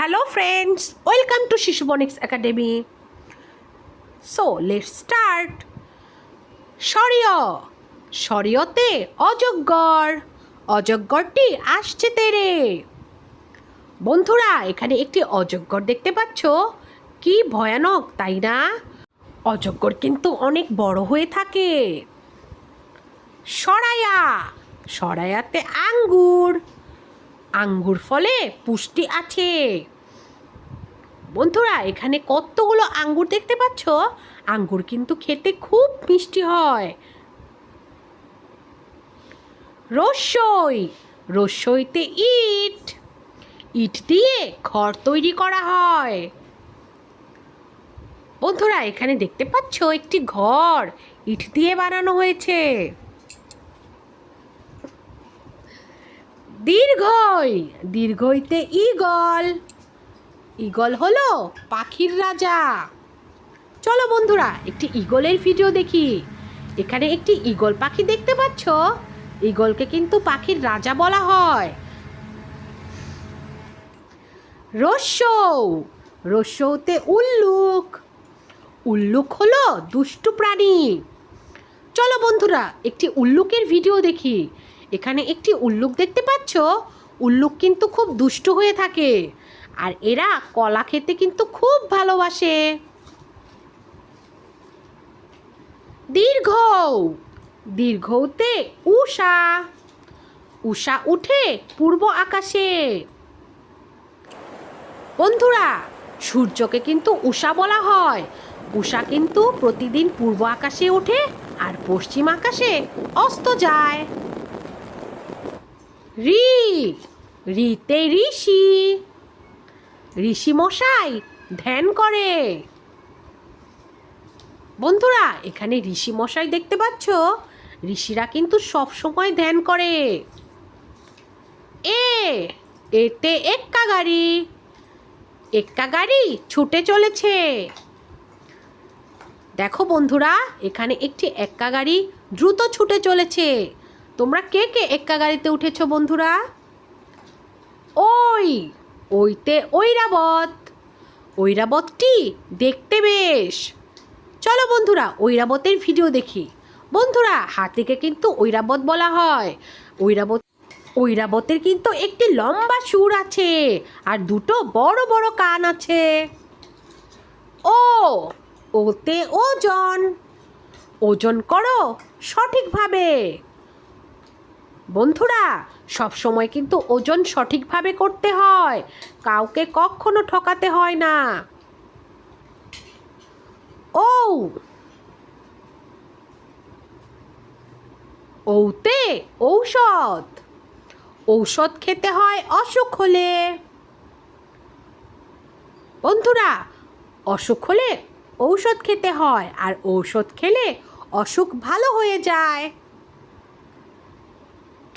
Hello, friends. Welcome to Shishubonics Academy. So let's start সরিয় সরিয়তে অজগর অজগরটি আসছে তেরে। বন্ধুরা এখানে একটি অজগর দেখতে পাচ্ছ? কি ভয়ানক তাই না? অজগর কিন্তু অনেক বড় হয়ে থাকে। সরায়া। সরায়াতে আঙ্গুর। আঙ্গুর ফলে পুষ্টি আছে। বন্ধুরা, এখানে কতগুলো আঙ্গুর দেখতে পাচ্ছ? আঙ্গুর কিন্তু খেতে খুব মিষ্টি হয়। রসই, রসইতে ইট। ইট দিয়ে ঘর তৈরি করা হয়। বন্ধুরা, এখানে দেখতে পাচ্ছ একটি ঘর। ইট দিয়ে বানানো হয়েছে। দীর্ঘই, দীর্ঘইতে ঈগল। ঈগল হলো পাখির রাজা। চলো বন্ধুরা, একটি ঈগলের ভিডিও দেখি। এখানে একটি ঈগল পাখি দেখতে পাচ্ছ? ঈগলকে কিন্তু পাখির রাজা বলা হয়। রস্যৌ রস্যৌতে উল্লুক। উল্লুক হলো দুষ্টু প্রাণী। চলো বন্ধুরা, একটি উল্লুকের ভিডিও দেখি। এখানে একটি উল্লুক দেখতে পাচ্ছ? উল্লুক কিন্তু খুব দুষ্ট হয়ে থাকে। আর এরা কলা খেতে কিন্তু খুব ভালোবাসে। দীর্ঘ। দীর্ঘতে উষা উষা উঠে পূর্ব আকাশে। বন্ধুরা, সূর্যকে কিন্তু উষা বলা হয়। উষা কিন্তু প্রতিদিন পূর্ব আকাশে ওঠে আর পশ্চিম আকাশে অস্ত যায়। রি, রিতে ঋষি। ঋষি মশাই ধ্যান করে। বন্ধুরা, এখানে ঋষি মশাই দেখতে পাচ্ছ? ঋষিরা কিন্তু সব সময় ধ্যান করে। এ, এতে এক্কা গাড়ি। এক্কা গাড়ি ছুটে চলেছে। দেখো বন্ধুরা, এখানে একটি এক্কা গাড়ি দ্রুত ছুটে চলেছে। তোমরা কে কে এক্কা গাড়িতে উঠেছো, বন্ধুরা? ওই, ওইতে ঐরাবত। ঐরাবতটি দেখতে বেশ। চলো বন্ধুরা, ঐরাবতের ভিডিও দেখি। বন্ধুরা, হাতিকে কিন্তু ঐরাবত বলা হয়। ঐরাবত, ঐরাবতের কিন্তু একটি লম্বা সুর আছে আর দুটো বড় বড় কান আছে। ও, ওতে ওজন। ওজন করো সঠিকভাবে। বন্ধুরা, সব সময় কিন্তু ওজন সঠিকভাবে করতে হয়। কাউকে কখনো ঠকাতে হয় না। ও ওতে ঔষধ। ঔষধ খেতে হয় অসুখ হলে। বন্ধুরা, অসুখ হলে ঔষধ খেতে হয়, আর ঔষধ খেলে অসুখ ভালো হয়ে যায়।